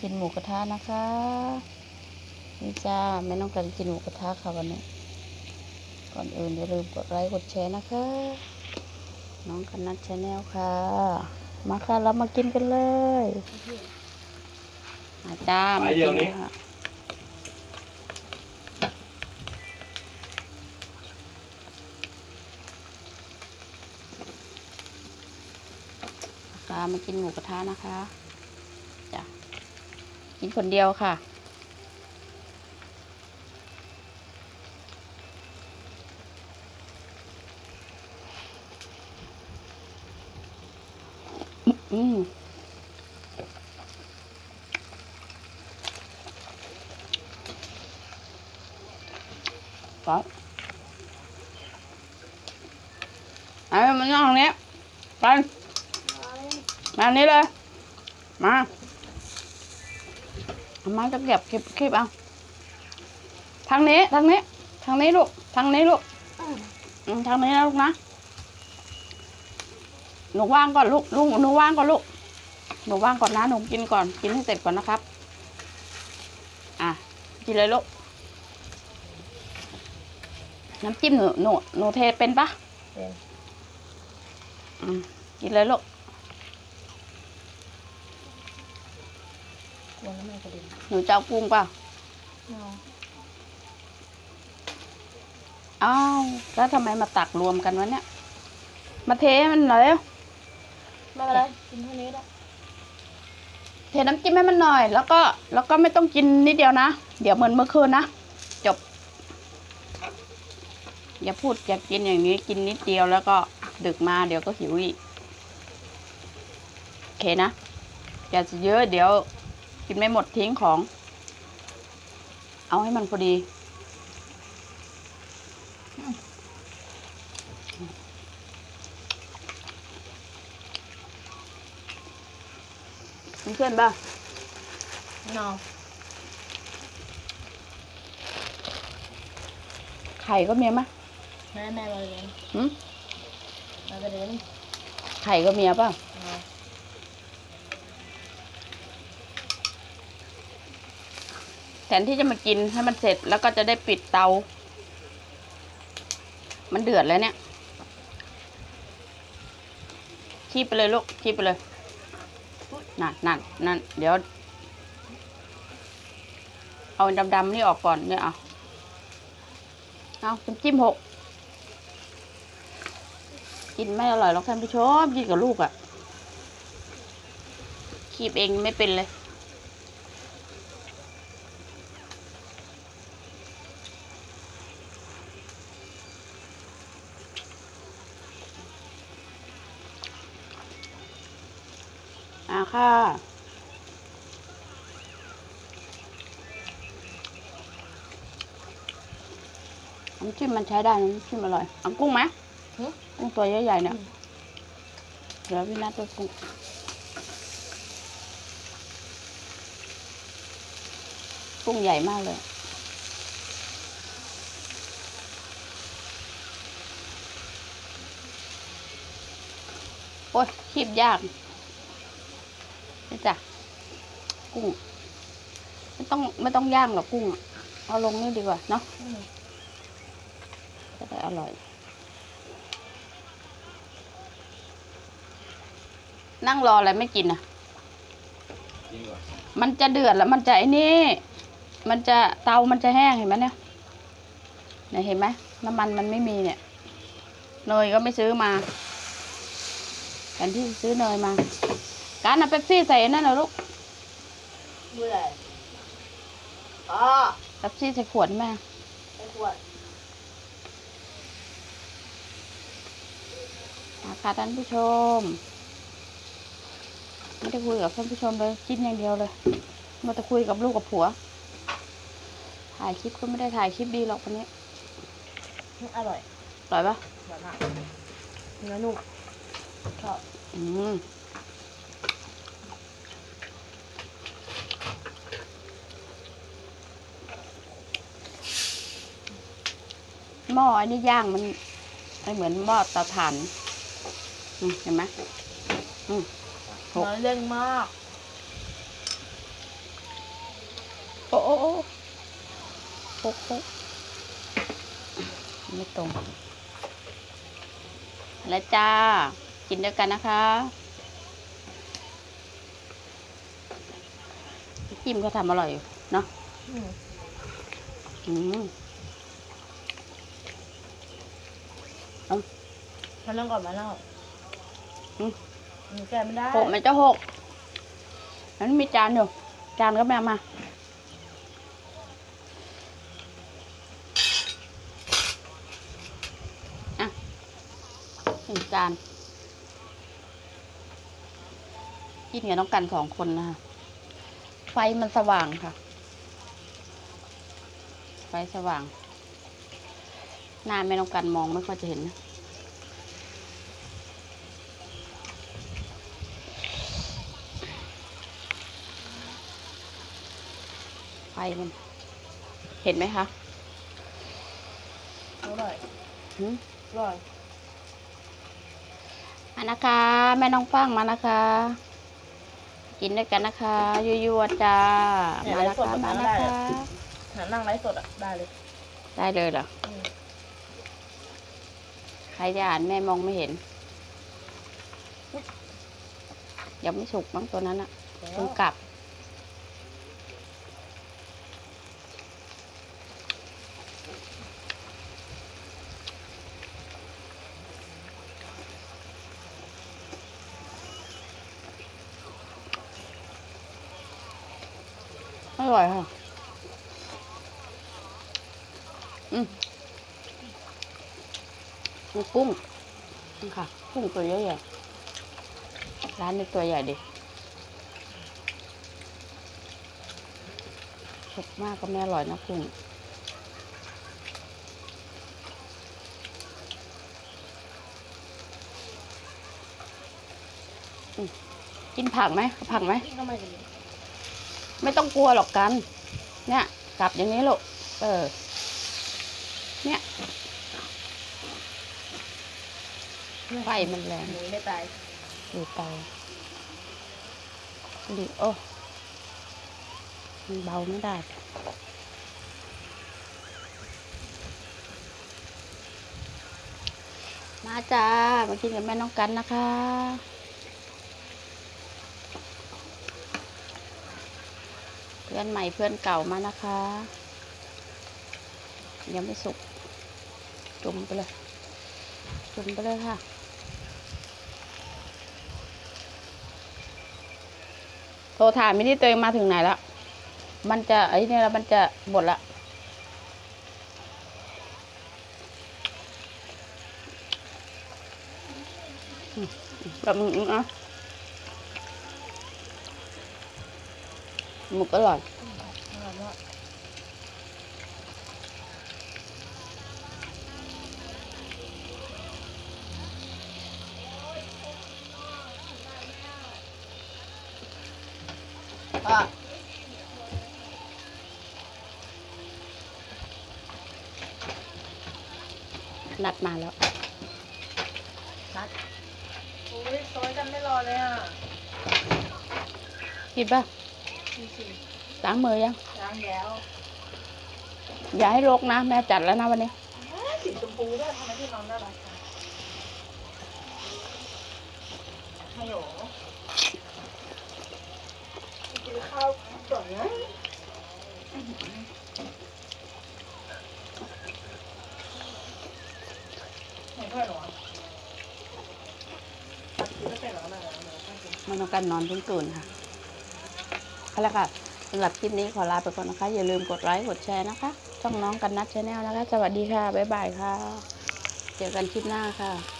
กินหมูกระทะนะคะนี่จ้าไม่ต้องการกินหมูกระทะค่ะวันนี้ ก่อนอื่นอย่าลืมกดไลค์กดแชร์นะคะ น้องคนัทชาแนลค่ะ มาค่ะเรามากินกันเลยมาจ้ามากินค่ะค่ะมากินหมูกระทะนะคะจ้ะ กินคนเดียวค่ะ อืมก็ไอ้มันนั่งตรงนี้ไปมาอันนี้เลย มา เอามาจะเก็บคลิปคลิปเอาทางนี้ทางนี้ทางนี้ลูกทางนี้ลูกอืมทางนี้นะลูกนะหนูว่างก่อนลูกลูกหนูว่างก่อนลูกหนูว่างก่อนนะหนูกินก่อนกินให้เสร็จก่อนนะครับ อะกินเลยลูกน้ำจิ้มหนูหนูหนูเทเป็นปะเป็นอืมกินเลยลูก กลัวน้ำมันกระเด็นหนูจะเอาปรุงเปล่าเอาอ้าวแล้วทำไมมาตักรวมกันวะเนี่ย มาเทให้มันหน่อยเร็วไม่เป็นไรกินเท่านี้ได้เทน้ำจิ้มให้มันหน่อย แล้วก็แล้วก็ไม่ต้องกินนิดเดียวนะ เดี๋ยวเหมือนเมื่อคืนนะ จบ อย่าพูดอย่ากินอย่างนี้กินนิดเดียวแล้วก็ดึกมาเดี๋ยวก็หิวอีก โอเคนะ อย่าจะเยอะเดี๋ยว กินไม่หมดทิ้งของ เอาให้มันพอดี มีเพื่อนบ้างเนาไข่ก็มีไหมแม่แม่มาเลยหืมมากระเด็นไข่ก็มีป่ะเอา แทนที่จะมากินให้มันเสร็จแล้วก็จะได้ปิดเตา มันเดือดแล้วเนี่ยคีบไปเลยลูกคีบไปเลยนั่นนั่นนั่นเดี๋ยว เอาดำๆนี่ออกก่อนเนี่ยเอาเอาจิ้มหกกินไม่อร่อยหรอกท่านผู้ชมกินกับลูกอะ่ะคีบเองไม่เป็นเลย ค่ะ น้ำจิ้มมันใช้ได้นะน้ำจิ้มอร่อยเอากุ้งไหมหึ กุ้งตัวใหญ่ๆเนี่ยเดี๋ยวพี่นัทตัวกุ้งกุ้งใหญ่มากเลย โอ้ยคีบยาก นี่จ้ะกุ้งไม่ต้องไม่ต้องย่างหรอกกุ้งอะเอาลงนี่ดีกว่าเนาะอืมจะได้อร่อย นั่งรออะไรไม่กินอะจริงเหรอมันจะเดือดแล้วมันจะไอ้นี่ มันจะเตามันจะแห้งเห็นไหมเนี่ยเนี่ยเห็นไหมน้ำมันมันไม่มีเนี่ยเนยก็ไม่ซื้อมาแทนที่จะซื้อเนยมา การเอาเป๊ปซี่ใส่นั่นเหรอลูกเมื่อไหร่อ๋อเป๊ปซี่ใส่ขวดแม่ไอ้ขวดมาค่ะท่านผู้ชม ไม่ได้คุยกับท่านผู้ชมเลยกินอย่างเดียวเลยมาแต่คุยกับลูกกับผัว ถ่ายคลิปก็ไม่ได้ถ่ายคลิปดีหรอกวันนี้ อร่อย อร่อยปะอร่อยมากเนื้อนุ่มชอบอืม หม้ออันนี้ย่างมันไม่เหมือนหม้อตะถันเห็นไหมหกมันเร่งมาก โอ้โอ้โอ้หกหกไม่ตรง แล้วจ้า กินด้วยกันนะคะจิ้มก็ทำอร่อยอยู่เนาะอืม อืมมาเรื่องก่อนมาเล่าอืมหนูแกะไม่ได้หกมันจะหกนั้นมีจานอยู่ จานก็แม่เอามา อะหนึ่งจาน กินกับน้องกันสองคนนะคะ ไฟมันสว่างค่ะ ไฟสว่าง หน้าแม่น้องกันมองไม่ค่อยจะเห็นนะไฟมัน เห็นไหมคะอร่อยหืมอร่อยมานะคะ แม่น้องฟังมานะคะ กินด้วยกันนะคะยั่วๆจ้ามานะคะมานะคะหานั่งไลฟ์สดอะ ได้เลย ได้เลยเหรออืม ใครจะอ่านแม่มองไม่เห็น ยังไม่สุกมั้งตัวนั้นอะเพิ่งกลับ อร่อยค่ะ อืม มีกุ้งนี่ค่ะกุ้งตัวใหญ่ๆร้านนี้ตัวใหญ่ดิสุกมากก็ไม่อร่อยนะกุ้งกินผักไหมผักไหม ไมกันดีไม่ต้องกลัวหรอกกัน เนี่ยกลับอย่างนี้ลูกเออ เนี่ย ไฟมันแรงหนูไม่ตายดูเตาดิโอ้มันเบาไม่ได้มาจ้า มากินกับแม่น้องกันนะคะ เพื่อนใหม่เพื่อนเก่ามานะคะ ยังไม่สุก จุ่มไปเลย จุ่มไปเลยค่ะ โทรถามไม่ได้ตัวเองมาถึงไหนแล้ว มันจะไอ้นี่แล้วมันจะหมดละแบบมึงอะหมึกอร่อย อร่อยมาก อะ นัดมาแล้วนัดอุ้ยซอยกันไม่รอเลยอะกินป่ะดูสิล้างมือยังล้างแล้ว อย่าให้รกนะ แม่จัดแล้วนะวันนี้สีชมพูด้วยทำไมที่นอนได้หรอฮัลโหลกินข้าวก่อนนะ เห็นด้วยเหรอตัดซื้อนหรอมันต้องการนอนทุ่งตื่นค่ะเอาละค่ะสำหรับคลิปนี้ขอลาไปก่อนนะคะ อย่าลืมกดไลค์กดแชร์นะคะ ช่องน้องกันนัดชาแนลนะคะ สวัสดีค่ะ บ๊ายบายค่ะ เจอกันคลิปหน้าค่ะ